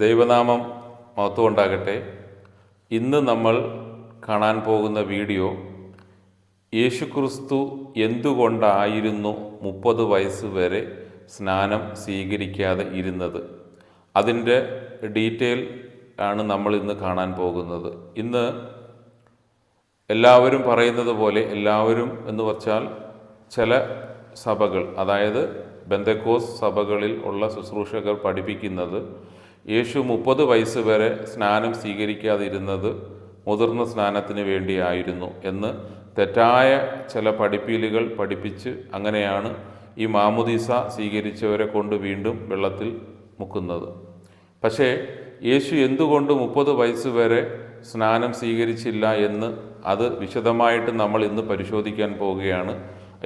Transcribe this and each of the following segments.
ദൈവനാമം മഹത്വം ഉണ്ടാകട്ടെ ഇന്ന് നമ്മൾ കാണാൻ പോകുന്ന വീഡിയോ യേശുക്രിസ്തു എന്തുകൊണ്ടായിരുന്നു മുപ്പത് വയസ്സ് വരെ സ്നാനം സ്വീകരിക്കാതെ ഇരുന്നത്? അതിന്റെ ഡീറ്റെയിൽ ആണ് നമ്മൾ ഇന്ന് കാണാൻ പോകുന്നത്. ഇന്ന് എല്ലാവരും പറയുന്നത് പോലെ എല്ലാവരും എന്ന് വച്ചാൽ ചില സഭകൾ അതായത് ബന്ധക്കോസ് സഭകളിൽ ഉള്ള ശുശ്രൂഷകർ പഠിപ്പിക്കുന്നത് യേശു മുപ്പത് വയസ്സ് വരെ സ്നാനം സ്വീകരിക്കാതിരുന്നത് മുതിർന്ന സ്നാനത്തിന് വേണ്ടിയായിരുന്നു എന്ന് തെറ്റായ ചില പഠിപ്പീലുകൾ പഠിപ്പിച്ച് അങ്ങനെയാണ് ഈ മാമുദീസ സ്വീകരിച്ചവരെ കൊണ്ട് വീണ്ടും വെള്ളത്തിൽ മുക്കുന്നത്. പക്ഷേ യേശു എന്തുകൊണ്ട് മുപ്പത് വയസ്സ് വരെ സ്നാനം സ്വീകരിച്ചില്ല എന്ന് അത് വിശദമായിട്ട് നമ്മൾ ഇന്ന് പരിശോധിക്കാൻ പോവുകയാണ്.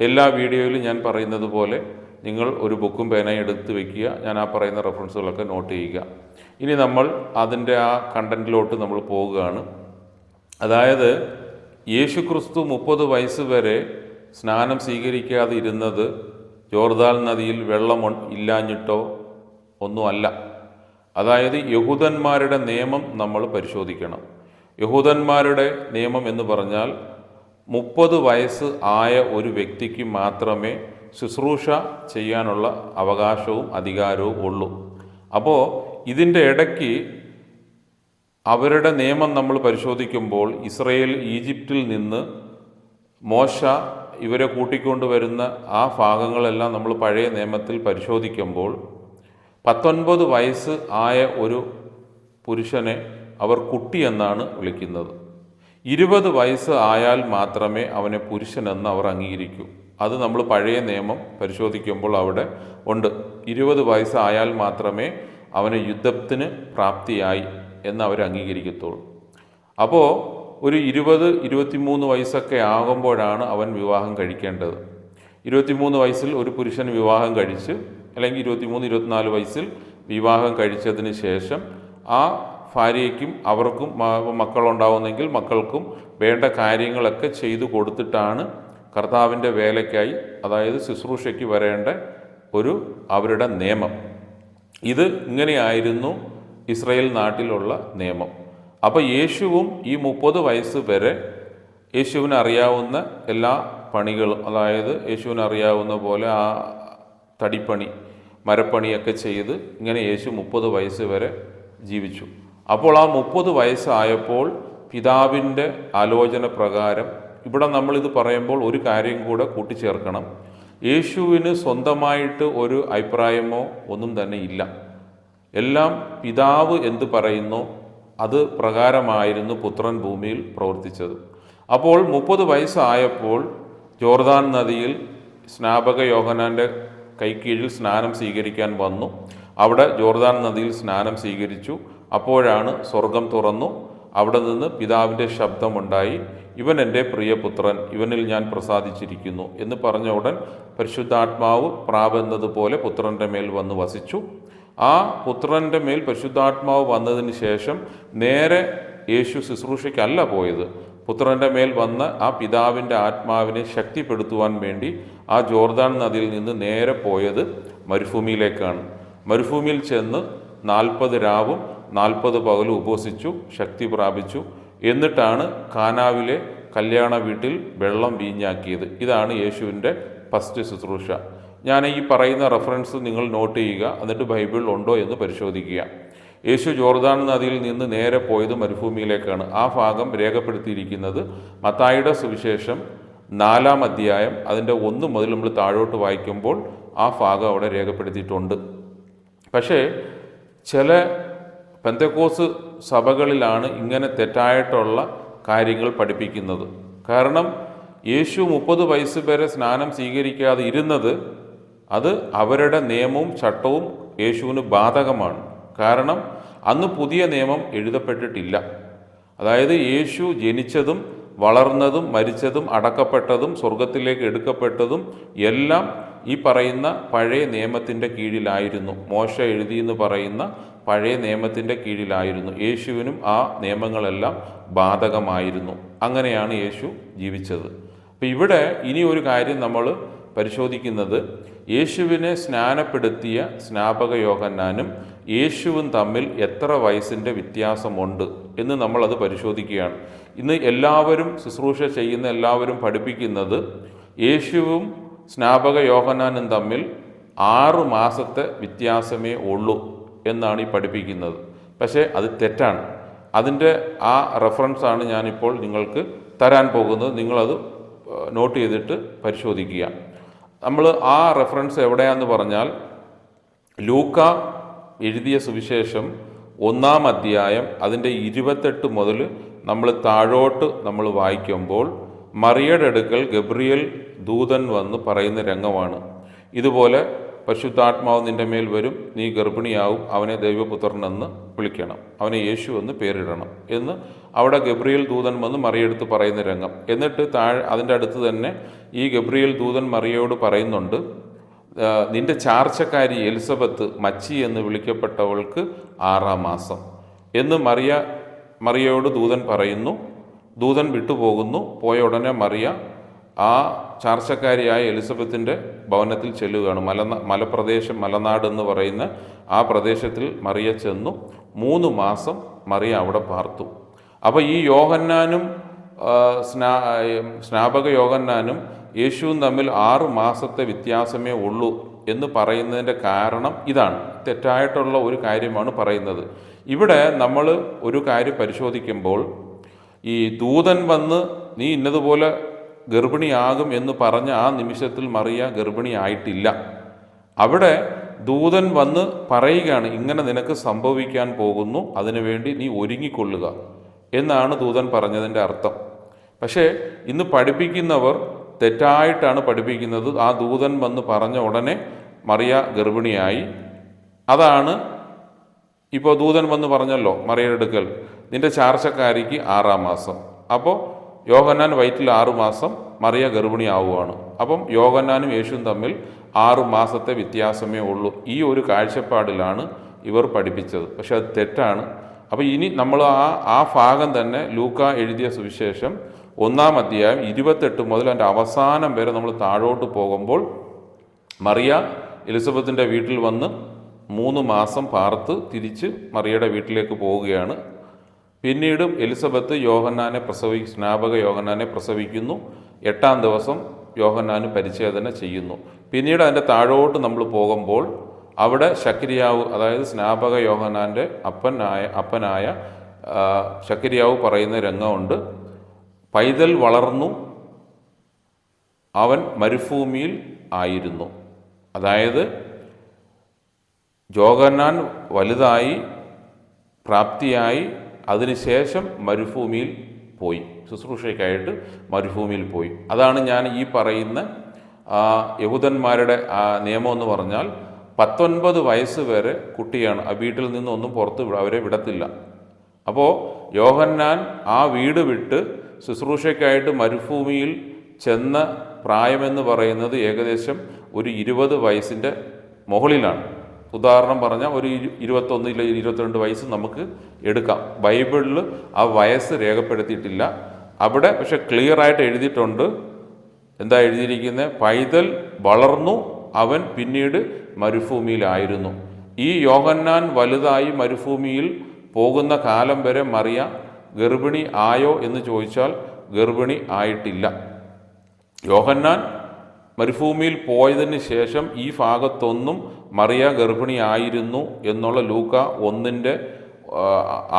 എല്ലാ വീഡിയോയിലും ഞാൻ പറയുന്നത് പോലെ നിങ്ങൾ ഒരു ബുക്കും പേനയും എടുത്ത് വെക്കുക. ഞാൻ ആ പറയുന്ന റെഫറൻസുകളൊക്കെ നോട്ട് ചെയ്യുക. ഇനി നമ്മൾ അതിന്റെ ആ കണ്ടന്റിലോട്ട് നമ്മൾ പോവുകയാണ്. അതായത് യേശു ക്രിസ്തു മുപ്പത് വയസ്സ് വരെ സ്നാനം സ്വീകരിക്കാതെ ഇരുന്നത് ജോർദാൽ നദിയിൽ വെള്ളം ഇല്ലാഞ്ഞിട്ടോ ഒന്നുമല്ല. അതായത് യഹൂദന്മാരുടെ നിയമം നമ്മൾ പരിശോധിക്കണം. യഹൂദന്മാരുടെ നിയമം എന്ന് പറഞ്ഞാൽ മുപ്പത് വയസ്സ് ആയ ഒരു വ്യക്തിക്ക് മാത്രമേ ശുശ്രൂഷ ചെയ്യാനുള്ള അവകാശവും അധികാരവും ഉള്ളൂ. അപ്പോൾ ഇതിന്റെ ഇടയ്ക്ക് അവരുടെ നിയമം നമ്മൾ പരിശോധിക്കുമ്പോൾ ഇസ്രയേൽ ഈജിപ്തിൽ നിന്ന് മോശ ഇവരെ കൂട്ടിക്കൊണ്ടുവരുന്ന ആ ഭാഗങ്ങളെല്ലാം നമ്മൾ പഴയ നിയമത്തിൽ പരിശോധിക്കുമ്പോൾ പത്തൊൻപത് വയസ്സ് ആയ ഒരു പുരുഷനെ അവർ കുട്ടിയെന്നാണ് വിളിക്കുന്നത്. ഇരുപത് വയസ്സ് ആയാൽ മാത്രമേ അവനെ പുരുഷനെന്ന് അവർ അംഗീകരിക്കൂ. അത് നമ്മൾ പഴയ നിയമം പരിശോധിക്കുമ്പോൾ അവിടെ ഉണ്ട്. ഇരുപത് വയസ്സായാൽ മാത്രമേ അവന് യുദ്ധത്തിന് പ്രാപ്തിയായി എന്ന് അവർ അംഗീകരിക്കത്തുള്ളൂ. അപ്പോൾ ഒരു ഇരുപത് ഇരുപത്തിമൂന്ന് വയസ്സൊക്കെ ആകുമ്പോഴാണ് അവൻ വിവാഹം കഴിക്കേണ്ടത്. ഇരുപത്തിമൂന്ന് വയസ്സിൽ ഒരു പുരുഷൻ വിവാഹം കഴിച്ച് അല്ലെങ്കിൽ ഇരുപത്തിമൂന്ന് ഇരുപത്തിനാല് വയസ്സിൽ വിവാഹം കഴിച്ചതിന് ശേഷം ആ ഭാര്യയ്ക്കും അവർക്കും മക്കളുണ്ടാവുന്നെങ്കിൽ മക്കൾക്കും വേണ്ട കാര്യങ്ങളൊക്കെ ചെയ്തു കൊടുത്തിട്ടാണ് കർത്താവിന്റെ വേലയ്ക്കായി അതായത് ശുശ്രൂഷയ്ക്ക് വരേണ്ട ഒരു അവരുടെ നിയമം. ഇത് ഇങ്ങനെയായിരുന്നു ഇസ്രയേൽ നാട്ടിലുള്ള നിയമം. അപ്പോൾ യേശുവും ഈ മുപ്പത് വയസ്സ് വരെ യേശുവിന് അറിയാവുന്ന എല്ലാ പണികളും അതായത് യേശുവിന് അറിയാവുന്ന പോലെ ആ തടിപ്പണി മരപ്പണിയൊക്കെ ചെയ്ത് ഇങ്ങനെ യേശു മുപ്പത് വയസ്സ് വരെ ജീവിച്ചു. അപ്പോൾ ആ മുപ്പത് വയസ്സായപ്പോൾ പിതാവിന്റെ ആലോചന പ്രകാരം ഇവിടെ നമ്മളിത് പറയുമ്പോൾ ഒരു കാര്യം കൂടെ കൂട്ടിച്ചേർക്കണം. യേശുവിന് സ്വന്തമായിട്ട് ഒരു അഭിപ്രായമോ ഒന്നും തന്നെ ഇല്ല. എല്ലാം പിതാവ് എന്ത് പറയുന്നു? അത് പ്രകാരമായിരുന്നു പുത്രൻ ഭൂമിയിൽ പ്രവർത്തിച്ചത്. അപ്പോൾ മുപ്പത് വയസ്സായപ്പോൾ ജോർദാൻ നദിയിൽ സ്നാപക യോഹനാന്റെ കൈക്കീഴിൽ സ്നാനം സ്വീകരിക്കാൻ വന്നു. അവിടെ ജോർദാൻ നദിയിൽ സ്നാനം സ്വീകരിച്ചു. അപ്പോഴാണ് സ്വർഗം തുറന്നു. അവിടെ നിന്ന് പിതാവിന്റെ ശബ്ദമുണ്ടായി. ഇവൻ എന്റെ പ്രിയപുത്രൻ ഇവനിൽ ഞാൻ പ്രസാദിച്ചിരിക്കുന്നു എന്ന് പറഞ്ഞ ഉടൻ പരിശുദ്ധാത്മാവ് പ്രാവെന്നതുപോലെ പുത്രന്റെ മേൽ വന്ന് വസിച്ചു. ആ പുത്രന്റെ മേൽ പരിശുദ്ധാത്മാവ് വന്നതിന് ശേഷം നേരെ യേശു ശുശ്രൂഷയ്ക്കല്ല പോയത്. പുത്രന്റെ മേൽ വന്ന് ആ പിതാവിന്റെ ആത്മാവിനെ ശക്തിപ്പെടുത്തുവാൻ വേണ്ടി ആ ജോർദാൻ നദിയിൽ നിന്ന് നേരെ പോയത് മരുഭൂമിയിലേക്കാണ്. മരുഭൂമിയിൽ ചെന്ന് നാൽപ്പത് രാവും നാൽപ്പത് പകലും ഉപവസിച്ചു ശക്തി പ്രാപിച്ചു. എന്നിട്ടാണ് കാനാവിലെ കല്യാണ വീട്ടിൽ വെള്ളം വീഞ്ഞാക്കിയത്. ഇതാണ് യേശുവിന്റെ ഫസ്റ്റ് ശുശ്രൂഷ. ഞാൻ ഈ പറയുന്ന റെഫറൻസ് നിങ്ങൾ നോട്ട് ചെയ്യുക എന്നിട്ട് ബൈബിളിൽ ഉണ്ടോ എന്ന് പരിശോധിക്കുക. യേശു ജോർദാൻ നദിയിൽ നിന്ന് നേരെ പോയത് മരുഭൂമിയിലേക്കാണ്. ആ ഭാഗം രേഖപ്പെടുത്തിയിരിക്കുന്നത് മത്തായിയുടെ സുവിശേഷം നാലാം അധ്യായം അതിന്റെ ഒന്ന് മുതൽ നമ്മൾ താഴോട്ട് വായിക്കുമ്പോൾ ആ ഭാഗം അവിടെ രേഖപ്പെടുത്തിയിട്ടുണ്ട്. പക്ഷേ ചില പെന്തക്കോസ് സഭകളിലാണ് ഇങ്ങനെ തെറ്റായിട്ടുള്ള കാര്യങ്ങൾ പഠിപ്പിക്കുന്നത്. കാരണം യേശു മുപ്പത് വയസ്സ് വരെ സ്നാനം സ്വീകരിക്കാതെ ഇരുന്നത് അത് അവരുടെ നിയമവും ചട്ടവും യേശുവിന് ബാധകമാണ്. കാരണം അന്ന് പുതിയ നിയമം എഴുതപ്പെട്ടിട്ടില്ല. അതായത് യേശു ജനിച്ചതും വളർന്നതും മരിച്ചതും അടക്കപ്പെട്ടതും സ്വർഗത്തിലേക്ക് എടുക്കപ്പെട്ടതും എല്ലാം ഈ പറയുന്ന പഴയ നിയമത്തിന്റെ കീഴിലായിരുന്നു. മോശ എഴുതിയെന്ന് പറയുന്ന പഴയ നിയമത്തിന്റെ കീഴിലായിരുന്നു. യേശുവിനും ആ നിയമങ്ങളെല്ലാം ബാധകമായിരുന്നു. അങ്ങനെയാണ് യേശു ജീവിച്ചത്. അപ്പം ഇവിടെ ഇനി ഒരു കാര്യം നമ്മൾ പരിശോധിക്കുന്നത്. യേശുവിനെ സ്നാനപ്പെടുത്തിയ സ്നാപക യോഹന്നാനും യേശുവും തമ്മിൽ എത്ര വയസ്സിന്റെ വ്യത്യാസമുണ്ട് എന്ന് നമ്മളത് പരിശോധിക്കുകയാണ്. ഇന്ന് എല്ലാവരും ശുശ്രൂഷ ചെയ്യുന്ന എല്ലാവരും പഠിപ്പിക്കുന്നത് യേശുവും സ്നാപക യോഹന്നാനും തമ്മിൽ ആറ് മാസത്തെ വ്യത്യാസമേ ഉള്ളൂ. എന്നാണ് ഈ പഠിപ്പിക്കുന്നത്. പക്ഷേ അത് തെറ്റാണ്. അതിന്റെ ആ റെഫറൻസാണ് ഞാനിപ്പോൾ നിങ്ങൾക്ക് തരാൻ പോകുന്നത്. നിങ്ങളത് നോട്ട് ചെയ്തിട്ട് പരിശോധിക്കുക. നമ്മൾ ആ റെഫറൻസ് എവിടെയാന്ന് പറഞ്ഞാൽ ലൂക്ക എഴുതിയ സുവിശേഷം ഒന്നാം അധ്യായം അതിന്റെ ഇരുപത്തെട്ട് മുതൽ നമ്മൾ താഴോട്ട് നമ്മൾ വായിക്കുമ്പോൾ മറിയയുടെ അടുക്കൽ ഗബ്രിയൽ ദൂതൻ വന്ന് പറയുന്ന രംഗമാണ്. ഇതുപോലെ പരിശുദ്ധാത്മാവ് നിന്റെ മേൽ വരും. നീ ഗർഭിണിയാവും. അവനെ ദൈവപുത്രനെന്ന് വിളിക്കണം. അവനെ യേശു എന്ന് പേരിടണം എന്ന് അവിടെ ഗബ്രിയേൽ ദൂതൻ വന്ന് മറിയെടുത്ത് പറയുന്ന രംഗം. എന്നിട്ട് താഴെ അതിന്റെ അടുത്ത് തന്നെ ഈ ഗബ്രിയേൽ ദൂതൻ മറിയയോട് പറയുന്നുണ്ട് നിന്റെ ചാർച്ചക്കാരി എലിസബത്ത് മച്ചി എന്ന് വിളിക്കപ്പെട്ടവൾക്ക് ആറാം മാസം. എന്ന് മറിയ മറിയയോട് ദൂതൻ പറയുന്നു. ദൂതൻ വിട്ടുപോകുന്നു. പോയ ഉടനെ മറിയ ആ ചാർച്ചക്കാരിയായ എലിസബത്തിന്റെ ഭവനത്തിൽ ചെല്ലുകയാണ്. മല മലപ്രദേശം മലനാട് എന്ന് പറയുന്ന ആ പ്രദേശത്തിൽ മറിയ ചെന്നു. മൂന്ന് മാസം മറിയ അവിടെ പാർത്തു. അപ്പോൾ ഈ യോഹന്നാനും സ്നാ സ്നാപക യോഹന്നാനും യേശുവും തമ്മിൽ ആറ് മാസത്തെ വ്യത്യാസമേ ഉള്ളൂ എന്ന് പറയുന്നതിന്റെ കാരണം ഇതാണ്. തെറ്റായിട്ടുള്ള ഒരു കാര്യമാണ് പറയുന്നത്. ഇവിടെ നമ്മൾ ഒരു കാര്യം പരിശോധിക്കുമ്പോൾ ഈ ദൂതൻ വന്ന് നീ ഇന്നതുപോലെ ഗർഭിണിയാകും എന്ന് പറഞ്ഞ ആ നിമിഷത്തിൽ മറിയ ഗർഭിണിയായിട്ടില്ല. അവിടെ ദൂതൻ വന്ന് പറയുകയാണ് ഇങ്ങനെ നിനക്ക് സംഭവിക്കാൻ പോകുന്നു അതിനുവേണ്ടി നീ ഒരുങ്ങിക്കൊള്ളുക എന്നാണ് ദൂതൻ പറഞ്ഞതിന്റെ അർത്ഥം. പക്ഷേ ഇന്ന് പഠിപ്പിക്കുന്നവർ തെറ്റായിട്ടാണ് പഠിപ്പിക്കുന്നത്. ആ ദൂതൻ വന്ന് പറഞ്ഞ ഉടനെ മറിയ ഗർഭിണിയായി. അതാണ് ഇപ്പോൾ ദൂതൻ വന്ന് പറഞ്ഞല്ലോ മറിയയുടെ അടുക്കൽ നിന്റെ ചാർച്ചക്കാരിക്ക് ആറാം മാസം. അപ്പോൾ യോഹന്നാൻ വയറ്റിൽ ആറുമാസം മറിയ ഗർഭിണിയാവുകയാണ്. അപ്പം യോഗന്നാനും യേശുവും തമ്മിൽ ആറു മാസത്തെ വ്യത്യാസമേ ഉള്ളൂ. ഈ ഒരു കാഴ്ചപ്പാടിലാണ് ഇവർ പഠിപ്പിച്ചത്. പക്ഷെ അത് തെറ്റാണ്. അപ്പോൾ ഇനി നമ്മൾ ആ ആ ഭാഗം തന്നെ ലൂക്ക എഴുതിയ സുവിശേഷം ഒന്നാം അധ്യായം ഇരുപത്തെട്ട് മുതൽ അതിന്റെ അവസാനം വരെ നമ്മൾ താഴോട്ട് പോകുമ്പോൾ മറിയ എലിസബത്തിന്റെ വീട്ടിൽ വന്ന് മൂന്ന് മാസം പാർത്ത് തിരിച്ച് മറിയയുടെ വീട്ടിലേക്ക് പോവുകയാണ്. പിന്നീടും എലിസബത്ത് യോഹന്നാനെ പ്രസവി സ്നാപക യോഹന്നാനെ പ്രസവിക്കുന്നു. എട്ടാം ദിവസം യോഹന്നാന് പരിച്ഛേദന ചെയ്യുന്നു. പിന്നീട് അതിന്റെ താഴോട്ട് നമ്മൾ പോകുമ്പോൾ അവിടെ ശക്രിയാവ് അതായത് സ്നാപക യോഹന്നാന്റെ അപ്പനായ അപ്പനായ ശക്രിയാവ് പറയുന്ന രംഗമുണ്ട്. പൈതൽ വളർന്നു. അവൻ മരുഭൂമിയിൽ ആയിരുന്നു. അതായത് ജോഗന്നാൻ വലുതായി പ്രാപ്തിയായി അതിനുശേഷം മരുഭൂമിയിൽ പോയി. ശുശ്രൂഷയ്ക്കായിട്ട് മരുഭൂമിയിൽ പോയി. അതാണ് ഞാൻ ഈ പറയുന്ന യഹൂദന്മാരുടെ നിയമം എന്ന് പറഞ്ഞാൽ പത്തൊൻപത് വയസ്സ് വരെ കുട്ടിയാണ്. ആ വീട്ടിൽ നിന്നൊന്നും പുറത്ത് അവരെ വിടത്തില്ല. അപ്പോൾ യോഹന്നാൻ ആ വീട് വിട്ട് ശുശ്രൂഷയ്ക്കായിട്ട് മരുഭൂമിയിൽ ചെന്ന പ്രായമെന്ന് പറയുന്നത് ഏകദേശം ഒരു ഇരുപത് വയസ്സിന്റെ മുകളിലാണ്. ഉദാഹരണം പറഞ്ഞാൽ ഒരു ഇരു ഇരുപത്തൊന്ന് ഇല്ല ഇരുപത്തിരണ്ട് വയസ്സ് നമുക്ക് എടുക്കാം. ബൈബിളിൽ ആ വയസ്സ് രേഖപ്പെടുത്തിയിട്ടില്ല. അവിടെ പക്ഷെ ക്ലിയർ ആയിട്ട് എഴുതിയിട്ടുണ്ട്. എന്താ എഴുതിയിരിക്കുന്നത് പൈതൽ വളർന്നു അവൻ പിന്നീട് മരുഭൂമിയിലായിരുന്നു. ഈ യോഹന്നാൻ വലുതായി മരുഭൂമിയിൽ പോകുന്ന കാലം വരെ മറിയ ഗർഭിണി ആയോ എന്ന് ചോദിച്ചാൽ ഗർഭിണി ആയിട്ടില്ല. യോഹന്നാൻ മരുഭൂമിയിൽ പോയതിന് ശേഷം ഈ ഭാഗത്തൊന്നും മറിയ ഗർഭിണിയായിരുന്നു എന്നുള്ള ലൂക്ക ഒന്നിന്റെ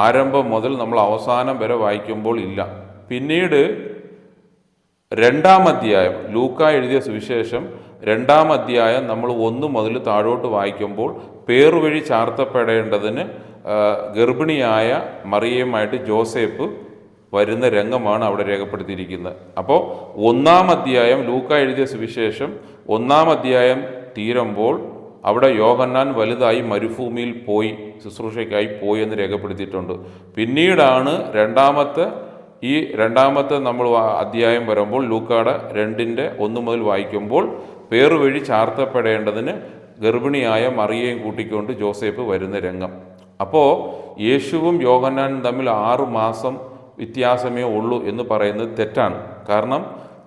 ആരംഭം മുതൽ നമ്മൾ അവസാനം വരെ വായിക്കുമ്പോൾ ഇല്ല. പിന്നീട് രണ്ടാം അധ്യായം ലൂക്ക എഴുതിയ സുവിശേഷം രണ്ടാം അധ്യായം നമ്മൾ ഒന്ന് മുതൽ താഴോട്ട് വായിക്കുമ്പോൾ പേറുവഴി ചാർത്തപ്പെടേണ്ടതിന് ഗർഭിണിയായ മറിയയുമായിട്ട് ജോസേപ്പ് വരുന്ന രംഗമാണ് അവിടെ രേഖപ്പെടുത്തിയിരിക്കുന്നത്. അപ്പോൾ ഒന്നാം അധ്യായം ലൂക്ക എഴുതിയ സുവിശേഷം ഒന്നാം അധ്യായം തീരുമ്പോൾ അവിടെ യോഹന്നാൻ വലുതായി മരുഭൂമിയിൽ പോയി ശുശ്രൂഷയ്ക്കായി പോയി എന്ന് രേഖപ്പെടുത്തിയിട്ടുണ്ട്. പിന്നീടാണ് രണ്ടാമത്തെ ഈ രണ്ടാമത്തെ നമ്മൾ അധ്യായം വരുമ്പോൾ ലൂക്കാട് രണ്ടിന്റെ ഒന്ന് മുതൽ വായിക്കുമ്പോൾ പേറുവഴി ചാർത്തപ്പെടേണ്ടതിന് ഗർഭിണിയായ മറിയയും കൂട്ടിക്കൊണ്ട് ജോസേഫ് വരുന്ന രംഗം. അപ്പോൾ യേശുവും യോഹന്നാനും തമ്മിൽ ആറു മാസം വ്യത്യാസമേ ഉള്ളൂ എന്ന് പറയുന്നത് തെറ്റാണ്. കാരണം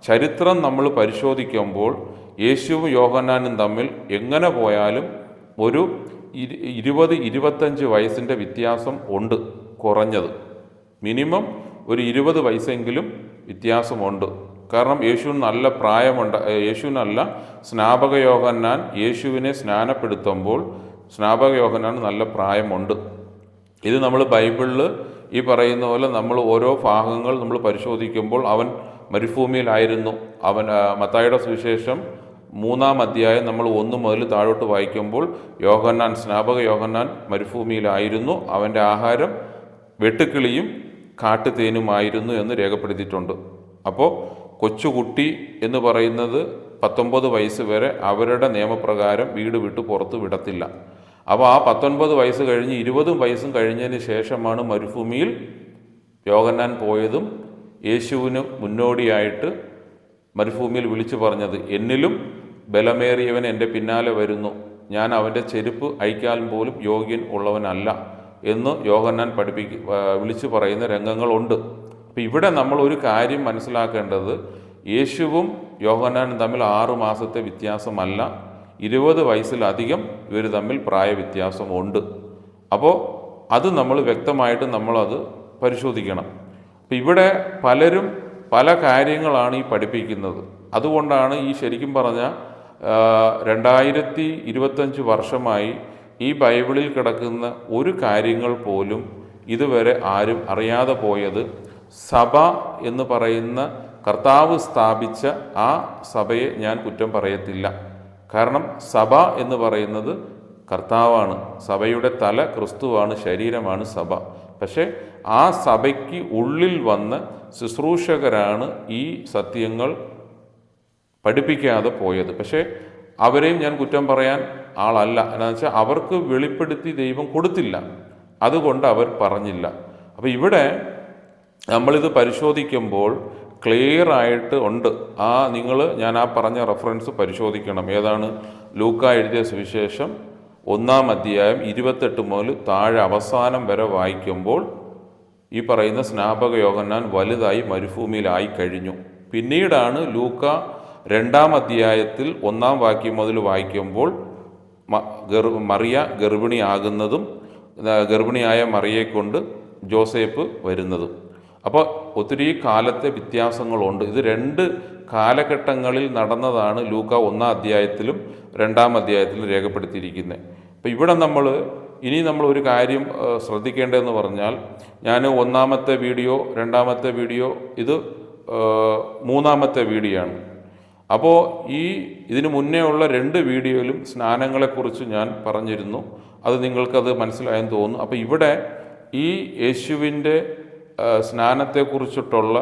ചരിത്രം നമ്മൾ പരിശോധിക്കുമ്പോൾ യേശുവും യോഹന്നാനും തമ്മിൽ എങ്ങനെ പോയാലും ഒരു ഇരു- ഇരുപത് ഇരുപത്തഞ്ച് വയസ്സിന്റെ വ്യത്യാസം ഉണ്ട് കുറഞ്ഞത്. മിനിമം ഒരു ഇരുപത് വയസ്സെങ്കിലും വ്യത്യാസമുണ്ട്. കാരണം യേശുവിന് നല്ല പ്രായമുണ്ട് യേശുവിനല്ല സ്നാപക യോഹന്നാൻ യേശുവിനെ സ്നാനപ്പെടുത്തുമ്പോൾ സ്നാപക യോഹന്നാൻ നല്ല പ്രായമുണ്ട്. ഇത് നമ്മൾ ബൈബിളിൽ ഈ പറയുന്ന പോലെ നമ്മൾ ഓരോ ഭാഗങ്ങൾ നമ്മൾ പരിശോധിക്കുമ്പോൾ അവൻ മരുഭൂമിയിലായിരുന്നു. അവൻ മത്തായുടെ സുവിശേഷം മൂന്നാം അധ്യായം നമ്മൾ ഒന്ന് മുതൽ താഴോട്ട് വായിക്കുമ്പോൾ യോഹന്നാൻ സ്നാപക യോഹന്നാൻ മരുഭൂമിയിലായിരുന്നു. അവന്റെ ആഹാരം വെട്ടുക്കിളിയും കാട്ടുതേനുമായിരുന്നു എന്ന് രേഖപ്പെടുത്തിയിട്ടുണ്ട്. അപ്പോൾ കൊച്ചുകുട്ടി എന്ന് പറയുന്നത് പത്തൊമ്പത് വയസ്സ് വരെ അവരുടെ നിയമപ്രകാരം വീട് വിട്ട് പുറത്ത് വിടത്തില്ല. അപ്പോൾ ആ പത്തൊൻപത് വയസ്സ് കഴിഞ്ഞ് ഇരുപതും വയസ്സും കഴിഞ്ഞതിന് ശേഷമാണ് മരുഭൂമിയിൽ യോഗന്നാൻ പോയതും യേശുവിന് മുന്നോടിയായിട്ട് മരുഭൂമിയിൽ വിളിച്ചു പറഞ്ഞത് എന്നിലും ബലമേറിയവൻ എന്റെ പിന്നാലെ വരുന്നു. ഞാൻ അവന്റെ ചെരുപ്പ് അയക്കാൻ പോലും യോഗ്യൻ ഉള്ളവനല്ല എന്ന് യോഹന്നാൻ പഠിപ്പിക്ക വിളിച്ചു പറയുന്ന രംഗങ്ങളുണ്ട്. അപ്പം ഇവിടെ നമ്മൾ ഒരു കാര്യം മനസ്സിലാക്കേണ്ടത് യേശുവും യോഹന്നാനും തമ്മിൽ ആറു മാസത്തെ വ്യത്യാസമല്ല ഇരുപത് വയസ്സിലധികം ഇവർ തമ്മിൽ പ്രായ വ്യത്യാസമുണ്ട് അപ്പോൾ അത് നമ്മൾ വ്യക്തമായിട്ട് നമ്മളത് പരിശോധിക്കണം. അപ്പം ഇവിടെ പലരും പല കാര്യങ്ങളാണ് ഈ പഠിപ്പിക്കുന്നത്. അതുകൊണ്ടാണ് ഈ ശരിക്കും പറഞ്ഞ രണ്ടായിരത്തി ഇരുപത്തഞ്ച് വർഷമായി ഈ ബൈബിളിൽ കിടക്കുന്ന ഒരു കാര്യങ്ങൾ പോലും ഇതുവരെ ആരും അറിയാതെ പോയത് സഭ എന്ന് പറയുന്ന കർത്താവ് സ്ഥാപിച്ച ആ സഭയെ ഞാൻ കുറ്റം പറയത്തില്ല. കാരണം സഭ എന്ന് പറയുന്നത് കർത്താവാണ്. സഭയുടെ തല ക്രിസ്തുവാണ് ശരീരമാണ് സഭ. പക്ഷേ ആ സഭയ്ക്ക് ഉള്ളിൽ വന്ന് ശുശ്രൂഷകരാണ് ഈ സത്യങ്ങൾ പഠിപ്പിക്കാതെ പോയത്. പക്ഷേ അവരെയും ഞാൻ കുറ്റം പറയാൻ ആളല്ല. എന്നാന്ന് വെച്ചാൽ അവർക്ക് വെളിപ്പെടുത്തി ദൈവം കൊടുത്തില്ല. അതുകൊണ്ട് അവർ പറഞ്ഞില്ല. അപ്പോൾ ഇവിടെ നമ്മളിത് പരിശോധിക്കുമ്പോൾ ക്ലിയർ ആയിട്ട് ഉണ്ട്. ആ നിങ്ങൾ ഞാൻ ആ പറഞ്ഞ റെഫറൻസ് പരിശോധിക്കണം. ഏതാണ്? ലൂക്ക എഴുതിയ സുവിശേഷം ഒന്നാം അധ്യായം ഇരുപത്തെട്ട് മുതൽ താഴെ അവസാനം വരെ വായിക്കുമ്പോൾ ഈ പറയുന്ന സ്നാപക യോഹന്നാൻ വലുതായി മരുഭൂമിയിലായി കഴിഞ്ഞു. പിന്നീടാണ് ലൂക്ക രണ്ടാം അധ്യായത്തിൽ ഒന്നാം വാക്യം മുതൽ വായിക്കുമ്പോൾ മറിയ ഗർഭിണിയാകുന്നതും ഗർഭിണിയായ മറിയെ കൊണ്ട് ജോസേപ്പ് വരുന്നതും. അപ്പോൾ ഒത്തിരി കാലത്തെ വ്യത്യാസങ്ങളുണ്ട്. ഇത് രണ്ട് കാലഘട്ടങ്ങളിൽ നടന്നതാണ് ലൂക്ക ഒന്നാം അധ്യായത്തിലും രണ്ടാം അധ്യായത്തിലും രേഖപ്പെടുത്തിയിരിക്കുന്നത്. അപ്പോൾ ഇവിടെ നമ്മൾ ഇനി നമ്മൾ ഒരു കാര്യം ശ്രദ്ധിക്കേണ്ടതെന്ന് പറഞ്ഞാൽ ഞാൻ ഒന്നാമത്തെ വീഡിയോ രണ്ടാമത്തെ വീഡിയോ ഇത് മൂന്നാമത്തെ വീഡിയോ ആണ്. അപ്പോൾ ഈ ഇതിനു മുന്നേ ഉള്ള രണ്ട് വീഡിയോയിലും സ്നാനങ്ങളെക്കുറിച്ച് ഞാൻ പറഞ്ഞിരുന്നു. അത് നിങ്ങൾക്കത് മനസ്സിലായെന്ന് തോന്നുന്നു. അപ്പോൾ ഇവിടെ ഈ യേശുവിന്റെ സ്നാനത്തെക്കുറിച്ചിട്ടുള്ള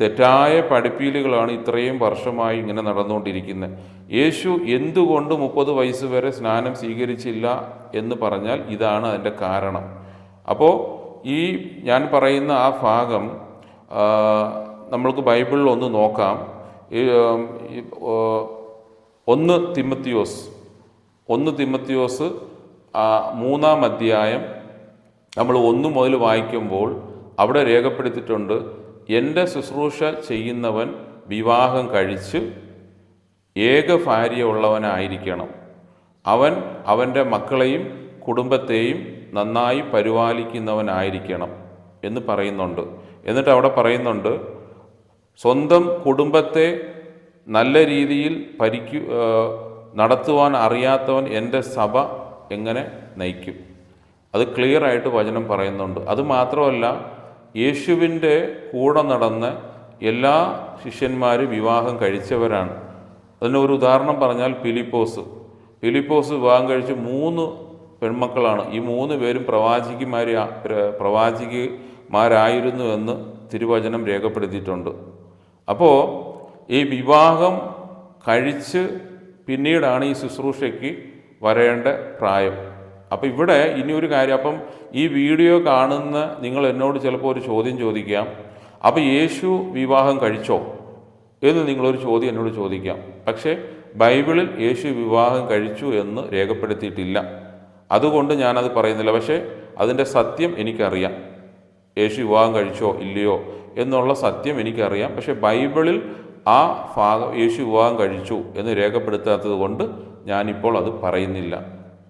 തെറ്റായ പഠിപ്പീലുകളാണ് ഇത്രയും വർഷമായി ഇങ്ങനെ നടന്നുകൊണ്ടിരിക്കുന്നത്. യേശു എന്തുകൊണ്ട് മുപ്പത് വയസ്സ് വരെ സ്നാനം സ്വീകരിച്ചില്ല എന്ന് പറഞ്ഞാൽ ഇതാണ് അതിന്റെ കാരണം. അപ്പോൾ ഈ ഞാൻ പറയുന്ന ആ ഭാഗം നമ്മൾക്ക് ബൈബിളിൽ ഒന്ന് നോക്കാം. ഒന്ന് തിമ്മത്തിയോസ് ഒന്ന് തിമ്മത്തിയോസ് മൂന്നാം അധ്യായം നമ്മൾ ഒന്ന് മുതൽ വായിക്കുമ്പോൾ അവിടെ രേഖപ്പെടുത്തിയിട്ടുണ്ട് എന്റെ ശുശ്രൂഷ ചെയ്യുന്നവൻ വിവാഹം കഴിച്ച് ഏക ഭാര്യ ഉള്ളവനായിരിക്കണം. അവൻ അവന്റെ മക്കളെയും കുടുംബത്തെയും നന്നായി പരിപാലിക്കുന്നവനായിരിക്കണം എന്ന് പറയുന്നുണ്ട്. എന്നിട്ട് അവിടെ പറയുന്നുണ്ട് സ്വന്തം കുടുംബത്തെ നല്ല രീതിയിൽ പരിക്കു ആ, നടത്തുവാൻ അറിയാത്തവൻ എന്റെ സഭ എങ്ങനെ നയിക്കും? അത് ക്ലിയർ ആയിട്ട് വചനം പറയുന്നുണ്ട്. അത് മാത്രമല്ല യേശുവിന്റെ കൂടെ നടന്ന് എല്ലാ ശിഷ്യന്മാരും വിവാഹം കഴിച്ചവരാണ്. അതിന് ഒരു ഉദാഹരണം പറഞ്ഞാൽ ഫിലിപ്പോസ്. ഫിലിപ്പോസ് വിവാഹം കഴിച്ച് മൂന്ന് പെൺമക്കളാണ്. ഈ മൂന്ന് പേരും പ്രവാചികമാർ പ്രവാചികമാരായിരുന്നു എന്ന് തിരുവചനം രേഖപ്പെടുത്തിയിട്ടുണ്ട്. അപ്പോൾ ഈ വിവാഹം കഴിച്ച് പിന്നീടാണ് ഈ ശുശ്രൂഷയ്ക്ക് വരേണ്ട പ്രായം. അപ്പോൾ ഇവിടെ ഇനി ഒരു കാര്യം അപ്പം ഈ വീഡിയോ കാണുന്ന നിങ്ങൾ എന്നോട് ചിലപ്പോൾ ഒരു ചോദ്യം ചോദിക്കാം. അപ്പോൾ യേശു വിവാഹം കഴിച്ചോ എന്ന് നിങ്ങളൊരു ചോദ്യം എന്നോട് ചോദിക്കാം. പക്ഷേ ബൈബിളിൽ യേശു വിവാഹം കഴിച്ചു എന്ന് രേഖപ്പെടുത്തിയിട്ടില്ല. അതുകൊണ്ട് ഞാനത് പറയുന്നില്ല. പക്ഷേ അതിന്റെ സത്യം എനിക്കറിയാം. യേശു വിവാഹം കഴിച്ചോ ഇല്ലയോ എന്നുള്ള സത്യം എനിക്കറിയാം. പക്ഷേ ബൈബിളിൽ ആ ഭാഗം യേശു വിവാഹം കഴിച്ചു എന്ന് രേഖപ്പെടുത്താത്തത് കൊണ്ട് ഞാനിപ്പോൾ അത് പറയുന്നില്ല.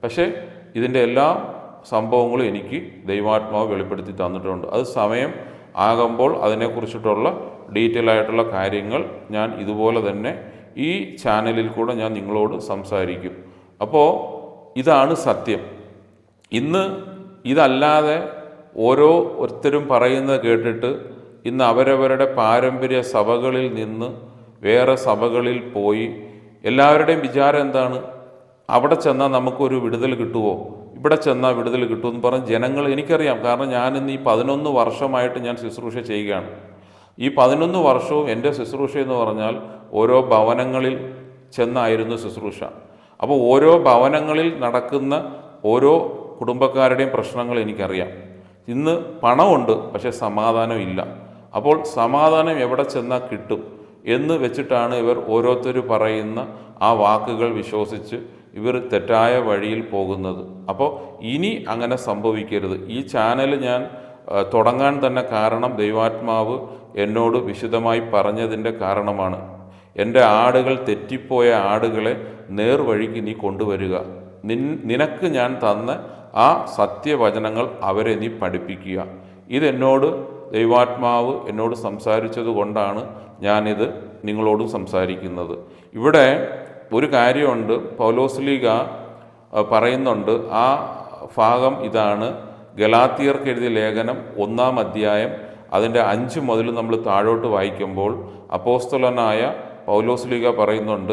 പക്ഷേ ഇതിന്റെ എല്ലാ സംഭവങ്ങളും എനിക്ക് ദൈവാത്മാവ് വെളിപ്പെടുത്തി തന്നിട്ടുണ്ട്. അത് സമയം ആകുമ്പോൾ അതിനെക്കുറിച്ചിട്ടുള്ള ഡീറ്റെയിൽ ആയിട്ടുള്ള കാര്യങ്ങൾ ഞാൻ ഇതുപോലെ തന്നെ ഈ ചാനലിൽ കൂടെ ഞാൻ നിങ്ങളോട് സംസാരിക്കും. അപ്പോൾ ഇതാണ് സത്യം. ഇന്ന് ഇതല്ലാതെ ഓരോരുത്തരും പറയുന്നത് കേട്ടിട്ട് ഇന്ന് അവരവരുടെ പാരമ്പര്യ സഭകളിൽ നിന്ന് വേറെ സഭകളിൽ പോയി എല്ലാവരുടെയും വിചാരം എന്താണ്? അവിടെ ചെന്നാൽ നമുക്കൊരു വിടുതൽ കിട്ടുമോ ഇവിടെ ചെന്നാൽ വിടുതൽ കിട്ടുമെന്ന് പറഞ്ഞ് ജനങ്ങൾ എനിക്കറിയാം. കാരണം ഞാനിന്ന് ഈ പതിനൊന്ന് വർഷമായിട്ട് ഞാൻ ശുശ്രൂഷ ചെയ്യുകയാണ്. ഈ പതിനൊന്ന് വർഷവും എന്റെ ശുശ്രൂഷ എന്ന് പറഞ്ഞാൽ ഓരോ ഭവനങ്ങളിൽ ചെന്നായിരുന്നു ശുശ്രൂഷ. അപ്പോൾ ഓരോ ഭവനങ്ങളിൽ നടക്കുന്ന ഓരോ കുടുംബക്കാരുടെയും പ്രശ്നങ്ങൾ എനിക്കറിയാം. ഇന്ന് പണമുണ്ട് പക്ഷേ സമാധാനം ഇല്ല. അപ്പോൾ സമാധാനം എവിടെ ചെന്നാൽ കിട്ടും എന്ന് വെച്ചിട്ടാണ് ഇവർ ഓരോരുത്തർ പറയുന്ന ആ വാക്കുകൾ വിശ്വസിച്ച് ഇവർ തെറ്റായ വഴിയിൽ പോകുന്നത്. അപ്പോൾ ഇനി അങ്ങനെ സംഭവിക്കരുത്. ഈ ചാനൽ ഞാൻ തുടങ്ങാൻ തന്നെ കാരണം ദൈവാത്മാവ് എന്നോട് വിശദമായി പറഞ്ഞതിന്റെ കാരണമാണ്. എന്റെ ആടുകൾ തെറ്റിപ്പോയ ആടുകളെ നേർവഴിക്ക് നീ കൊണ്ടുവരിക. നിൻ നിനക്ക് ഞാൻ തന്ന ആ സത്യവചനങ്ങൾ അവരെ നീ പഠിപ്പിക്കുക. ഇതെന്നോട് ദൈവാത്മാവ് എന്നോട് സംസാരിച്ചത് കൊണ്ടാണ് ഞാനിത് നിങ്ങളോടും സംസാരിക്കുന്നത്. ഇവിടെ ഒരു കാര്യമുണ്ട്. പൗലോസ്ലീഗ പറയുന്നുണ്ട്. ആ ഭാഗം ഇതാണ്. ഗലാത്തിയർക്ക് എഴുതിയ ലേഖനം ഒന്നാം അധ്യായം അതിന്റെ അഞ്ച് മുതൽ നമ്മൾ താഴോട്ട് വായിക്കുമ്പോൾ അപ്പോസ്തലനായ പൗലോസ്ലീഗ പറയുന്നുണ്ട്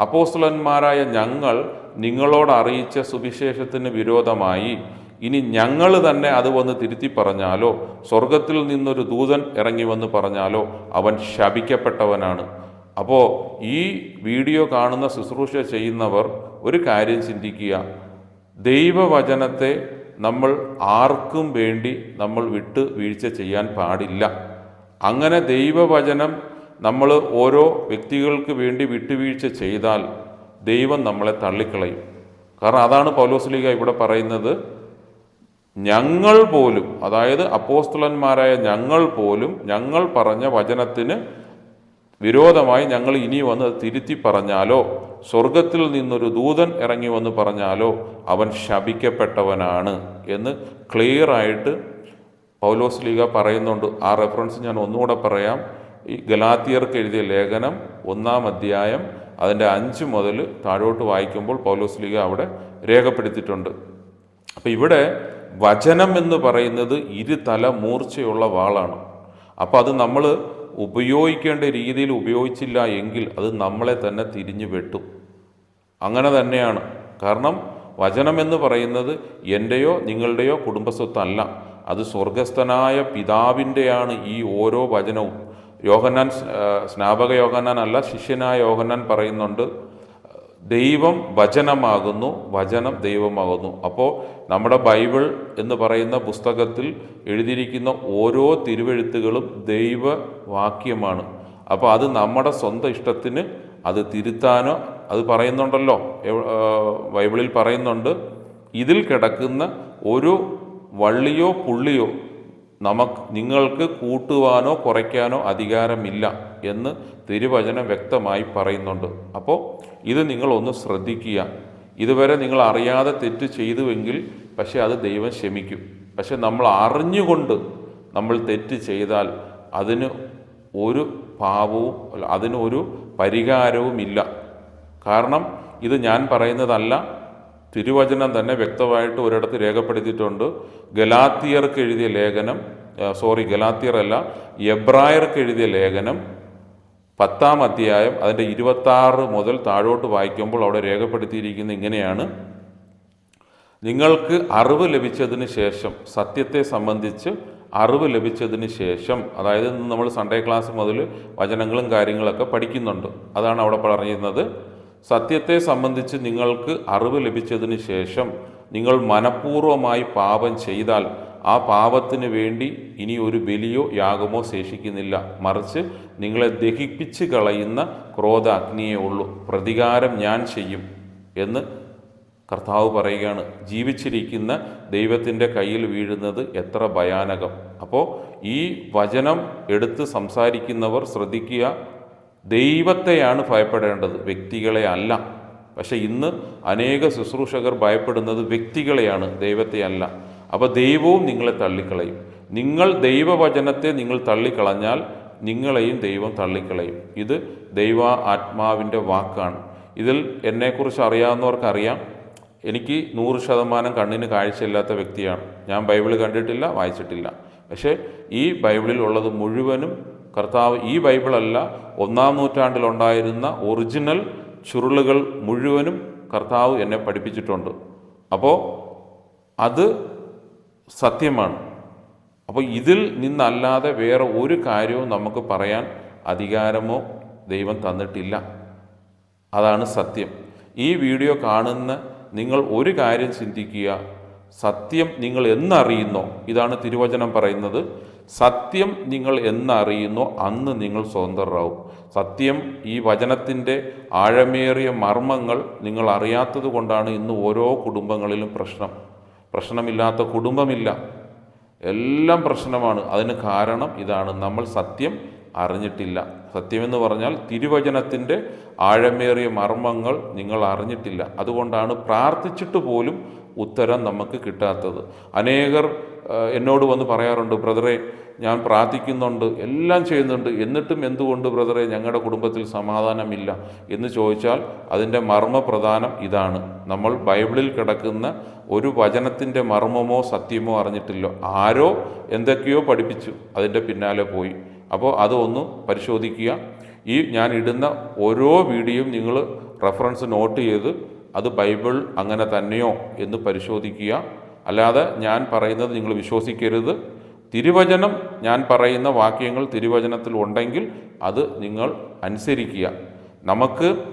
അപ്പോസ്തലന്മാരായ ഞങ്ങൾ നിങ്ങളോട് അറിയിച്ച സുവിശേഷത്തിന് വിരോധമായി ഇനി ഞങ്ങൾ തന്നെ അത് വന്ന് തിരുത്തി പറഞ്ഞാലോ? സ്വർഗത്തിൽ നിന്നൊരു ദൂതൻ ഇറങ്ങി വന്ന് പറഞ്ഞാലോ? അവൻ ശപിക്കപ്പെട്ടവനാണ്. അപ്പോൾ ഈ വീഡിയോ കാണുന്ന ശുശ്രൂഷ ചെയ്യുന്നവർ ഒരു കാര്യം ചിന്തിക്കുക. ദൈവവചനത്തെ നമ്മൾ ആർക്കും വേണ്ടി നമ്മൾ വിട്ട് വീഴ്ച ചെയ്യാൻ പാടില്ല. അങ്ങനെ ദൈവവചനം നമ്മൾ ഓരോ വ്യക്തികൾക്ക് വേണ്ടി വിട്ടുവീഴ്ച ചെയ്താൽ ദൈവം നമ്മളെ തള്ളിക്കളയും. കാരണം അതാണ് പൗലോസ് ലീഗ ഇവിടെ പറയുന്നത്. ഞങ്ങൾ പോലും അതായത് അപ്പോസ്തലന്മാരായ ഞങ്ങൾ പോലും ഞങ്ങൾ പറഞ്ഞ വചനത്തിന് വിരോധമായി ഞങ്ങൾ ഇനി വന്ന് തിരുത്തി പറഞ്ഞാലോ? സ്വർഗത്തിൽ നിന്നൊരു ദൂതൻ ഇറങ്ങി വന്ന് പറഞ്ഞാലോ? അവൻ ശപിക്കപ്പെട്ടവനാണ് എന്ന് ക്ലിയർ ആയിട്ട് പൗലോസ് ലീഗ പറയുന്നുണ്ട്. ആ റെഫറൻസ് ഞാൻ ഒന്നുകൂടെ പറയാം. ഈ ഗലാത്തിയർക്ക് എഴുതിയ ലേഖനം ഒന്നാം അധ്യായം അതിന്റെ അഞ്ച് മുതൽ താഴോട്ട് വായിക്കുമ്പോൾ പൗലോസ് ലീഗ അവിടെ രേഖപ്പെടുത്തിയിട്ടുണ്ട്. അപ്പോൾ ഇവിടെ വചനം എന്ന് പറയുന്നത് ഇരുതല മൂർച്ചയുള്ള വാളാണ്. അപ്പോൾ അത് നമ്മൾ ഉപയോഗിക്കേണ്ട രീതിയിൽ ഉപയോഗിച്ചില്ല എങ്കിൽ അത് നമ്മളെ തന്നെ തിരിഞ്ഞു വെട്ടും. അങ്ങനെ തന്നെയാണ്. കാരണം വചനം എന്ന് പറയുന്നത് എന്റെയോ നിങ്ങളുടെയോ കുടുംബസ്വത്തല്ല. അത് സ്വർഗസ്ഥനായ പിതാവിന്റെയാണ് ഈ ഓരോ വചനവും. യോഹന്നാൻ സ്നാപക യോഹന്നാൻ അല്ല ശിഷ്യനായ യോഹന്നാൻ പറയുന്നുണ്ട് ദൈവം വചനമാകുന്നു വചനം ദൈവമാകുന്നു. അപ്പോൾ നമ്മുടെ ബൈബിൾ എന്ന് പറയുന്ന പുസ്തകത്തിൽ എഴുതിയിരിക്കുന്ന ഓരോ തിരുവെഴുത്തുകളും ദൈവവാക്യമാണ്. അപ്പോൾ അത് നമ്മുടെ സ്വന്തം ഇഷ്ടത്തിന് അത് തിരുത്താനോ അത് പറയുന്നുണ്ടല്ലോ ബൈബിളിൽ പറയുന്നുണ്ട് ഇതിൽ കിടക്കുന്ന ഒരു വള്ളിയോ പുള്ളിയോ നമുക്ക് നിങ്ങൾക്ക് കൂട്ടുവാനോ കുറയ്ക്കാനോ അധികാരമില്ല എന്ന് തിരുവചനം വ്യക്തമായി പറയുന്നുണ്ട്. അപ്പോൾ ഇത് നിങ്ങളൊന്ന് ശ്രദ്ധിക്കുക. ഇതുവരെ നിങ്ങൾ അറിയാതെ തെറ്റ് ചെയ്തുവെങ്കിൽ പക്ഷേ അത് ദൈവം ക്ഷമിക്കും. പക്ഷെ നമ്മൾ അറിഞ്ഞുകൊണ്ട് നമ്മൾ തെറ്റ് ചെയ്താൽ അതിന് ഒരു പാപവും അതിനൊരു പരിഹാരവുമില്ല. കാരണം ഇത് ഞാൻ പറയുന്നതല്ല തിരുവചനം തന്നെ വ്യക്തമായിട്ട് ഒരിടത്ത് രേഖപ്പെടുത്തിയിട്ടുണ്ട്. ഗലാത്തിയർക്ക് എഴുതിയ ലേഖനം സോറി ഗലാത്തിയർ അല്ല എബ്രായർക്ക് എഴുതിയ ലേഖനം പത്താം അധ്യായം അതിന്റെ ഇരുപത്താറ് മുതൽ താഴോട്ട് വായിക്കുമ്പോൾ അവിടെ രേഖപ്പെടുത്തിയിരിക്കുന്നത് ഇങ്ങനെയാണ്. നിങ്ങൾക്ക് അറിവ് ലഭിച്ചതിന് ശേഷം സത്യത്തെ സംബന്ധിച്ച് അറിവ് ലഭിച്ചതിന് ശേഷം അതായത് നമ്മൾ സൺഡേ ക്ലാസ് മുതൽ വചനങ്ങളും കാര്യങ്ങളൊക്കെ പഠിക്കുന്നുണ്ട്. അതാണ് അവിടെ പറയുന്നത് സത്യത്തെ സംബന്ധിച്ച് നിങ്ങൾക്ക് അറിവ് ലഭിച്ചതിന് ശേഷം നിങ്ങൾ മനഃപൂർവമായി പാപം ചെയ്താൽ ആ പാപത്തിന് വേണ്ടി ഇനി ഒരു ബലിയോ യാഗമോ ശേഷിക്കുന്നില്ല. മറിച്ച് നിങ്ങളെ ദഹിപ്പിച്ച് കളയുന്ന ക്രോധ അഗ്നിയേ ഉള്ളൂ. പ്രതികാരം ഞാൻ ചെയ്യും എന്ന് കർത്താവ് പറയുകയാണ്. ജീവിച്ചിരിക്കുന്ന ദൈവത്തിന്റെ കയ്യിൽ വീഴുന്നത് എത്ര ഭയാനകം. അപ്പോൾ ഈ വചനം എടുത്ത് സംസാരിക്കുന്നവർ ശ്രദ്ധിക്കുക. ദൈവത്തെയാണ് ഭയപ്പെടേണ്ടത് വ്യക്തികളെ അല്ല. പക്ഷേ ഇന്ന് അനേക ശുശ്രൂഷകർ ഭയപ്പെടുന്നത് വ്യക്തികളെയാണ് ദൈവത്തെ അല്ല. അപ്പോൾ ദൈവവും നിങ്ങളെ തള്ളിക്കളയും. നിങ്ങൾ ദൈവവചനത്തെ നിങ്ങൾ തള്ളിക്കളഞ്ഞാൽ നിങ്ങളെയും ദൈവം തള്ളിക്കളയും. ഇത് ദൈവ ആത്മാവിന്റെ വാക്കാണ്. ഇതിൽ എന്നെക്കുറിച്ച് അറിയാവുന്നവർക്കറിയാം എനിക്ക് നൂറ് ശതമാനം കണ്ണിന് കാഴ്ചയില്ലാത്ത വ്യക്തിയാണ്. ഞാൻ ബൈബിൾ കണ്ടിട്ടില്ല വായിച്ചിട്ടില്ല. പക്ഷേ ഈ ബൈബിളിൽ ഉള്ളത് മുഴുവനും കർത്താവ് ഈ ബൈബിളല്ല ഒന്നാം നൂറ്റാണ്ടിലുണ്ടായിരുന്ന ഒറിജിനൽ ചുരുളുകൾ മുഴുവനും കർത്താവ് എന്നെ പഠിപ്പിച്ചിട്ടുണ്ട്. അപ്പോൾ അത് സത്യമാണ്. അപ്പോൾ ഇതിൽ നിന്നല്ലാതെ വേറെ ഒരു കാര്യവും നമുക്ക് പറയാൻ അധികാരമോ ദൈവം തന്നിട്ടില്ല. അതാണ് സത്യം. ഈ വീഡിയോ കാണുന്ന നിങ്ങൾ ഒരു കാര്യം ചിന്തിക്കുക. സത്യം നിങ്ങൾ എന്നറിയുന്നോ? ഇതാണ് തിരുവചനം പറയുന്നത്. സത്യം നിങ്ങൾ എന്നറിയുന്നു അന്ന് നിങ്ങൾ സ്വതന്ത്രരാകും സത്യം ഈ വചനത്തിന്റെ ആഴമേറിയ മർമ്മങ്ങൾ നിങ്ങൾ അറിയാത്തത് കൊണ്ടാണ് ഇന്ന് ഓരോ കുടുംബങ്ങളിലും പ്രശ്നം. പ്രശ്നമില്ലാത്ത കുടുംബമില്ല. എല്ലാം പ്രശ്നമാണ്. അതിന് കാരണം ഇതാണ്. നമ്മൾ സത്യം അറിഞ്ഞിട്ടില്ല. സത്യമെന്ന് പറഞ്ഞാൽ തിരുവചനത്തിന്റെ ആഴമേറിയ മർമ്മങ്ങൾ നിങ്ങൾ അറിഞ്ഞിട്ടില്ല. അതുകൊണ്ടാണ് പ്രാർത്ഥിച്ചിട്ട് പോലും ഉത്തരം നമുക്ക് കിട്ടാത്തത്. അനേകർ എന്നോട് വന്ന് പറയാറുണ്ട് ബ്രദറെ ഞാൻ പ്രാർത്ഥിക്കുന്നുണ്ട് എല്ലാം ചെയ്യുന്നുണ്ട്. എന്നിട്ടും എന്തുകൊണ്ട് ബ്രദറെ ഞങ്ങളുടെ കുടുംബത്തിൽ സമാധാനമില്ല? എന്ന് ചോദിച്ചാൽ അതിന്റെ മർമ്മപ്രധാനം ഇതാണ്. നമ്മൾ ബൈബിളിൽ കിടക്കുന്ന ഒരു വചനത്തിന്റെ മർമ്മമോ സത്യമോ അറിഞ്ഞിട്ടില്ല. ആരോ എന്തൊക്കെയോ പഠിപ്പിച്ചു അതിന്റെ പിന്നാലെ പോയി. അപ്പോൾ അതൊന്ന് പരിശോധിക്കുക. ഈ ഞാൻ ഇടുന്ന ഓരോ വീഡിയോയും നിങ്ങൾ റെഫറൻസ് നോട്ട് ചെയ്ത് അത് ബൈബിൾ അങ്ങനെ തന്നെയോ എന്ന് പരിശോധിക്കുക. അല്ലാതെ ഞാൻ പറയുന്നത് നിങ്ങൾ വിശ്വസിക്കരുത്. തിരുവചനം ഞാൻ പറയുന്ന വാക്യങ്ങൾ തിരുവചനത്തിൽ ഉണ്ടെങ്കിൽ അത് നിങ്ങൾ അനുസരിക്കുക. നമുക്ക്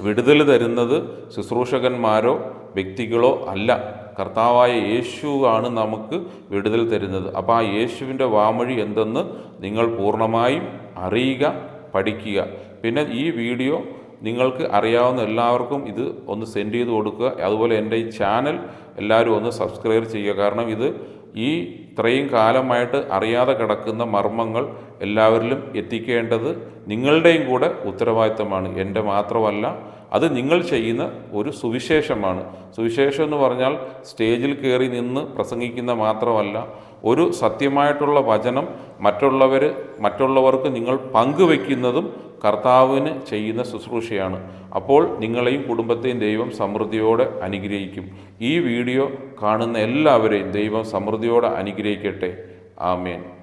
വിടുതൽ തരുന്നത് ശുശ്രൂഷകന്മാരോ വ്യക്തികളോ അല്ല. കർത്താവായ യേശു ആണ് നമുക്ക് വിടുതൽ തരുന്നത്. അപ്പോൾ ആ യേശുവിന്റെ വാമൊഴി എന്തെന്ന് നിങ്ങൾ പൂർണമായും അറിയുക പഠിക്കുക. പിന്നെ ഈ വീഡിയോ നിങ്ങൾക്ക് അറിയാവുന്ന എല്ലാവർക്കും ഇത് ഒന്ന് സെൻഡ് ചെയ്ത് കൊടുക്കുക. അതുപോലെ എന്റെ ഈ ചാനൽ എല്ലാവരും ഒന്ന് സബ്സ്ക്രൈബ് ചെയ്യുക. കാരണം ഇത് ഈ ഇത്രയും കാലമായിട്ട് അറിയാതെ കിടക്കുന്ന മർമ്മങ്ങൾ എല്ലാവരിലും എത്തിക്കേണ്ടത് നിങ്ങളുടെയും കൂടെ ഉത്തരവാദിത്തമാണ്. എന്റെ മാത്രമല്ല അത് നിങ്ങൾ ചെയ്യുന്ന ഒരു സുവിശേഷമാണ്. സുവിശേഷം എന്ന് പറഞ്ഞാൽ സ്റ്റേജിൽ കയറി നിന്ന് പ്രസംഗിക്കുന്ന മാത്രമല്ല ഒരു സത്യമായിട്ടുള്ള വചനം മറ്റുള്ളവർ മറ്റുള്ളവർക്ക് നിങ്ങൾ പങ്കുവെക്കുന്നതും കർത്താവിന് ചെയ്യുന്ന ശുശ്രൂഷയാണ്. അപ്പോൾ നിങ്ങളെയും കുടുംബത്തെയും ദൈവം സമൃദ്ധിയോടെ അനുഗ്രഹിക്കും. ഈ വീഡിയോ കാണുന്ന എല്ലാവരെയും ദൈവം സമൃദ്ധിയോടെ അനുഗ്രഹിക്കട്ടെ. ആമേൻ.